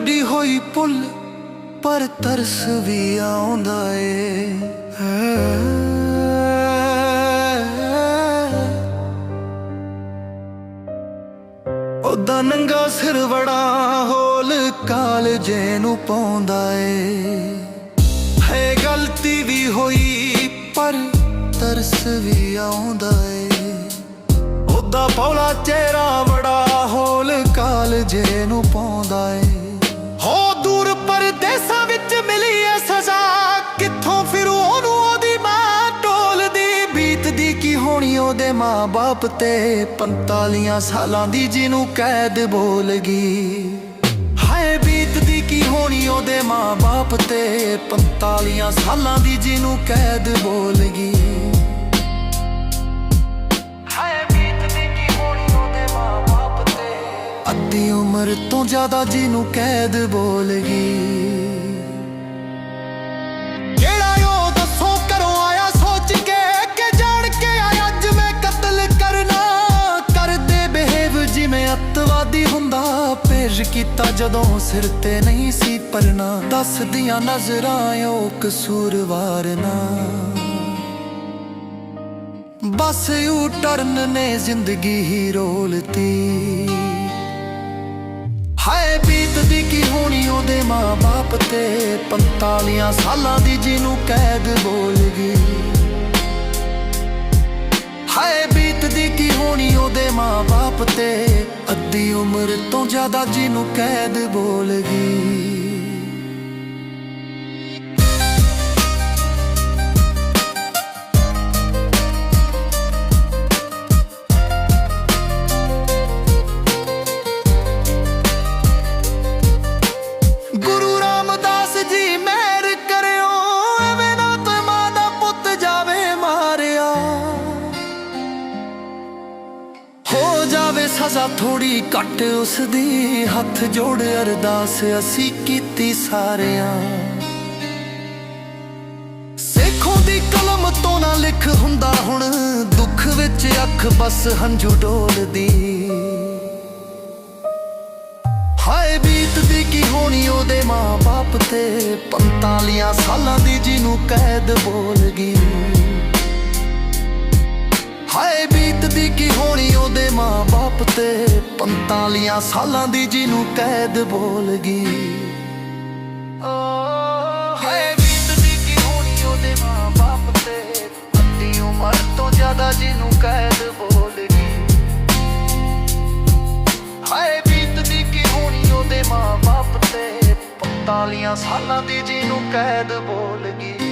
ਗੱਡੀ ਹੋਈ ਪੁੱਲ, ਪਰ ਤਰਸ ਵੀ ਆਉਂਦਾ ਏ। ਉਹਦਾ ਨੰਗਾ ਸਿਰ ਬੜਾ ਹੋਲ ਕਾਲਜੇ ਨੂੰ ਪਾਉਂਦਾ ਏ। ਹੈ ਗਲਤੀ ਵੀ ਹੋਈ, ਪਰ ਤਰਸ ਵੀ ਆਉਂਦਾ ਏ। ਉਹਦਾ ਪੌਲਾ ਚਿਹਰਾ ਬੜਾ ਹੋਲ ਕਾਲਜੇ ਨੂੰ ਪਾਉਂਦਾ ਏ। ਬੀਤਦੀ ਕੀ ਹੋਣੀ ਉਹਦੇ ਮਾਂ-ਬਾਪ ਤੇ? 45 ਸਾਲਾਂ ਦੀ ਜਿਹਨੂੰ ਕੈਦ ਬੋਲ ਗਈ। ਹਾਏ, ਬੀਤਦੀ ਕੀ ਹੋਣੀ ਉਹਦੇ ਮਾਂ-ਬਾਪ ਤੇ? 45 ਸਾਲਾਂ ਦੀ ਜਿਹਨੂੰ ਕੈਦ ਬੋਲ ਗਈ। ਹਾਏ, ਬੀਤਦੀ ਕੀ ਹੋਣੀ ਉਹਦੇ ਮਾਂ-ਬਾਪ ਤੇ? ਅੱਧੀ ਉਮਰ ਤੋਂ ਜ਼ਿਆਦਾ ਜਿਹਨੂੰ ਕੈਦ ਬੋਲ ਗਈ। ਪੇਸ਼ ਕੀਤਾ ਜਦੋਂ ਸਿਰ ਤੇ ਨਹੀਂ ਸੀ ਪਰਨਾ। ਦੱਸਦੀਆਂ ਨਜ਼ਰਾਂ ਉਹ ਕਸੂਰਵਾਰ ਨਾ। ਬਸ ਯੂ ਟਰਨ ਨੇ ਜ਼ਿੰਦਗੀ ਹੀ ਰੋਲਤੀ। ਹਾਏ ਬੀਤਦੀ ਕੀ ਹੋਣੀ ਉਹਦੇ ਮਾਂ-ਬਾਪ ਤੇ? 45 ਸਾਲਾਂ ਦੀ ਜਿਹਨੂੰ ਕੈਦ ਬੋਲ ਗਈ। ਹਾਏ ਬੀਤਦੀ ਕੀ ਹੋਣੀ ਉਹਦੇ ਮਾਂ-ਬਾਪ ਤੇ? ਦੀ ਉਮਰ ਤੋਂ ਜ਼ਿਆਦਾ ਜਿਹਨੂੰ ਕੈਦ ਬੋਲ ਸਜ਼ਾ ਥੋੜੀ ਘੱਟ ਉਸ ਦੀ ਹੱਥ ਜੋੜ ਅਰਦਾਸ ਅਸੀਂ ਕੀਤੀ ਸਾਰਿਆਂ। ਸੇਖੋਂ ਦੀ ਕਲਮ ਤੋਂ ਨਾ ਲਿਖ ਹੁੰਦਾ ਹੁਣ। ਦੁੱਖ ਵਿੱਚ ਅੱਖ ਬਸ ਹੰਝੂ ਡੋਲਦੀ। ਹਾਏ ਬੀਤਦੀ ਕੀ ਹੋਣੀ ਉਹਦੇ ਮਾਂ-ਬਾਪ ਤੇ। 45 ਸਾਲਾਂ ਦੀ ਜਿਹਨੂੰ ਕੈਦ ਬੋਲ ਗਈ। ਤੇ 45 ਸਾਲਾਂ ਦੀ ਜਿਹਨੂੰ ਕੈਦ ਬੋਲ ਗਈ। ਓ ਹਾਏ, ਬੀਤਦੀ ਕੀ ਹੋਣੀ ਉਹਦੇ ਮਾਂ-ਬਾਪ ਤੇ? ਅੱਧੀ ਉਮਰ ਤੋਂ ਜ਼ਿਆਦਾ ਜਿਹਨੂੰ ਕੈਦ ਬੋਲ ਗਈ। ਹਾਏ, ਬੀਤਦੀ ਕੀ ਹੋਣੀ ਉਹਦੇ ਮਾਂ-ਬਾਪ ਤੇ? 45 ਸਾਲਾਂ ਦੀ ਜਿਹਨੂੰ ਕੈਦ ਬੋਲ ਗਈ।